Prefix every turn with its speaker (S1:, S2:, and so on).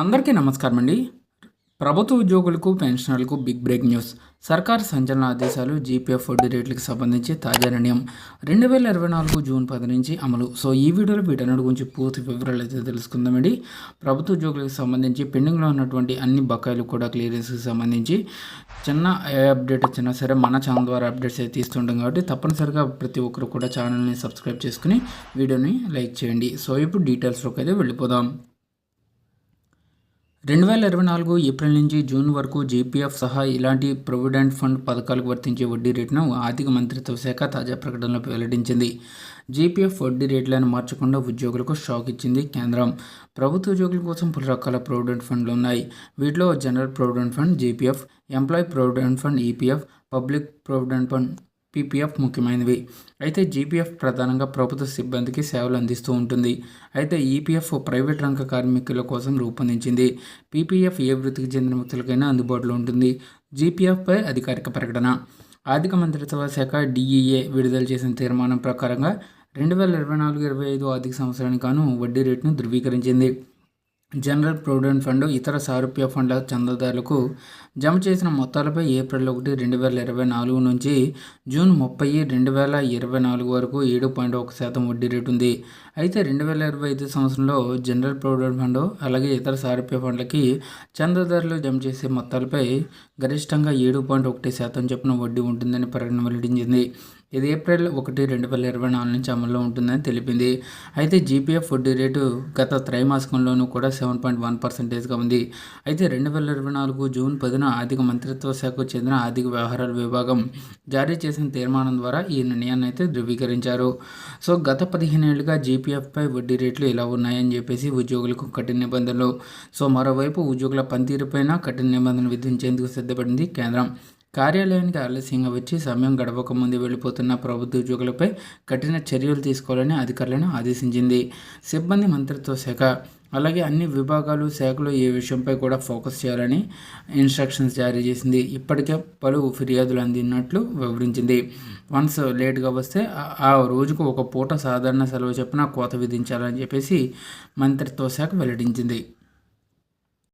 S1: అందరికీ నమస్కారం అండి. ప్రభుత్వ ఉద్యోగులకు పెన్షనర్లకు బిగ్ బ్రేక్ న్యూస్. సర్కార్ సంచలన ఆదేశాలు జీపీఎఫ్ వడ్డీ రేట్లకు సంబంధించి తాజా నిర్ణయం. రెండు వేల ఇరవై నాలుగు జూన్ పది నుంచి అమలు. సో ఈ వీడియోలో వీటన్నిటి గురించి పూర్తి వివరాలు అయితే తెలుసుకుందామండి. ప్రభుత్వ ఉద్యోగులకు సంబంధించి పెండింగ్లో ఉన్నటువంటి అన్ని బకాయిలు కూడా క్లియరెన్స్కి సంబంధించి చిన్న ఏ అప్డేట్ వచ్చినా సరే మన ఛానల్ ద్వారా అప్డేట్స్ అయితే తీస్తుంటాం కాబట్టి తప్పనిసరిగా ప్రతి ఒక్కరు కూడా ఛానల్ని సబ్స్క్రైబ్ చేసుకుని వీడియోని లైక్ చేయండి. సో ఇప్పుడు డీటెయిల్స్లోకి అయితే వెళ్ళిపోదాం. రెండు వేల ఇరవై నాలుగు ఏప్రిల్ నుంచి జూన్ వరకు జేపీఎఫ్ సహా ఇలాంటి ప్రొవిడెంట్ ఫండ్ పథకాలకు వర్తించే వడ్డీ రేటును ఆర్థిక మంత్రిత్వ శాఖ తాజా ప్రకటనలో వెల్లడించింది. జీపీఎఫ్ వడ్డీ రేట్లను మార్చకుండా ఉద్యోగులకు షాక్ ఇచ్చింది కేంద్రం. ప్రభుత్వ ఉద్యోగుల కోసం పలు రకాల ప్రొవిడెంట్ ఫండ్లు ఉన్నాయి. వీటిలో general provident fund GPF employee provident fund EPF public provident fund PPF ముఖ్యమైనవి. అయితే జీపీఎఫ్ ప్రధానంగా ప్రభుత్వ సిబ్బందికి సేవలు అందిస్తూ ఉంటుంది. అయితే ఈపీఎఫ్ ప్రైవేట్ రంగ కార్మికుల కోసం రూపొందించింది. పీపీఎఫ్ ఏ వృత్తికి చెందిన వ్యక్తులకైనా అందుబాటులో ఉంటుంది. జీపీఎఫ్పై అధికారిక ప్రకటన. ఆర్థిక మంత్రిత్వ శాఖ డిఈఏ విడుదల చేసిన తీర్మానం ప్రకారంగా రెండు వేల ఇరవై నాలుగు ఇరవై ఐదు ఆర్థిక సంవత్సరానికి గాను వడ్డీ రేటును ధృవీకరించింది. జనరల్ ప్రొవిడెంట్ ఫండ్ ఇతర సారూప్య ఫండ్ల చందాదారులకు జమ చేసిన మొత్తాలపై ఏప్రిల్ ఒకటి రెండు వేల ఇరవై నాలుగు నుంచి జూన్ ముప్పై రెండు వేల ఇరవై నాలుగు వరకు ఏడు పాయింట్ ఒక శాతం వడ్డీ రేటు ఉంది. అయితే రెండు వేల ఇరవై ఐదు సంవత్సరంలో జనరల్ ప్రొవిడెంట్ ఫండ్ అలాగే ఇతర సారూప్య ఫండ్లకి చందాదారులు జమ చేసే మొత్తాలపై గరిష్టంగా ఏడు పాయింట్ ఒకటి శాతం చొప్పున వడ్డీ ఉంటుందని ప్రకటన వెల్లడించింది. ఇది ఏప్రిల్ ఒకటి రెండు వేల ఇరవై నాలుగు నుంచి అమల్లో ఉంటుందని తెలిపింది. అయితే జీపీఎఫ్ వడ్డీ రేటు గత త్రైమాసికంలోనూ కూడా సెవెన్ పాయింట్ వన్ పర్సెంటేజ్గా ఉంది. అయితే రెండు వేల ఇరవై నాలుగు జూన్ పదిన ఆర్థిక మంత్రిత్వ శాఖకు చెందిన ఆర్థిక వ్యవహారాల విభాగం జారీ చేసిన తీర్మానం ద్వారా ఈ నిర్ణయాన్ని అయితే ధృవీకరించారు. సో గత పదిహేను ఏళ్ళుగా జీపీఎఫ్పై వడ్డీ రేట్లు ఇలా ఉన్నాయని చెప్పేసి ఉద్యోగులకు కఠిన నిబంధనలు. సో మరోవైపు ఉద్యోగుల పనితీరుపైన కఠిన నిబంధనలు విధించేందుకు సిద్ధపడింది కేంద్రం. కార్యాలయానికి ఆలస్యంగా వచ్చి సమయం గడవక ముందు వెళ్ళిపోతున్న ప్రభుత్వ ఉద్యోగులపై కఠిన చర్యలు తీసుకోవాలని అధికారులను ఆదేశించింది. సిబ్బంది మంత్రిత్వ శాఖ అలాగే అన్ని విభాగాలు శాఖలు ఈ విషయంపై కూడా ఫోకస్ చేయాలని ఇన్స్ట్రక్షన్స్ జారీ చేసింది. ఇప్పటికే పలు ఫిర్యాదులు అందినట్లు వివరించింది. వన్స్ లేట్గా వస్తే ఆ రోజుకు ఒక పూట సాధారణ సెలవు చెప్పిన కోత విధించాలని చెప్పేసి మంత్రిత్వ శాఖ వెల్లడించింది.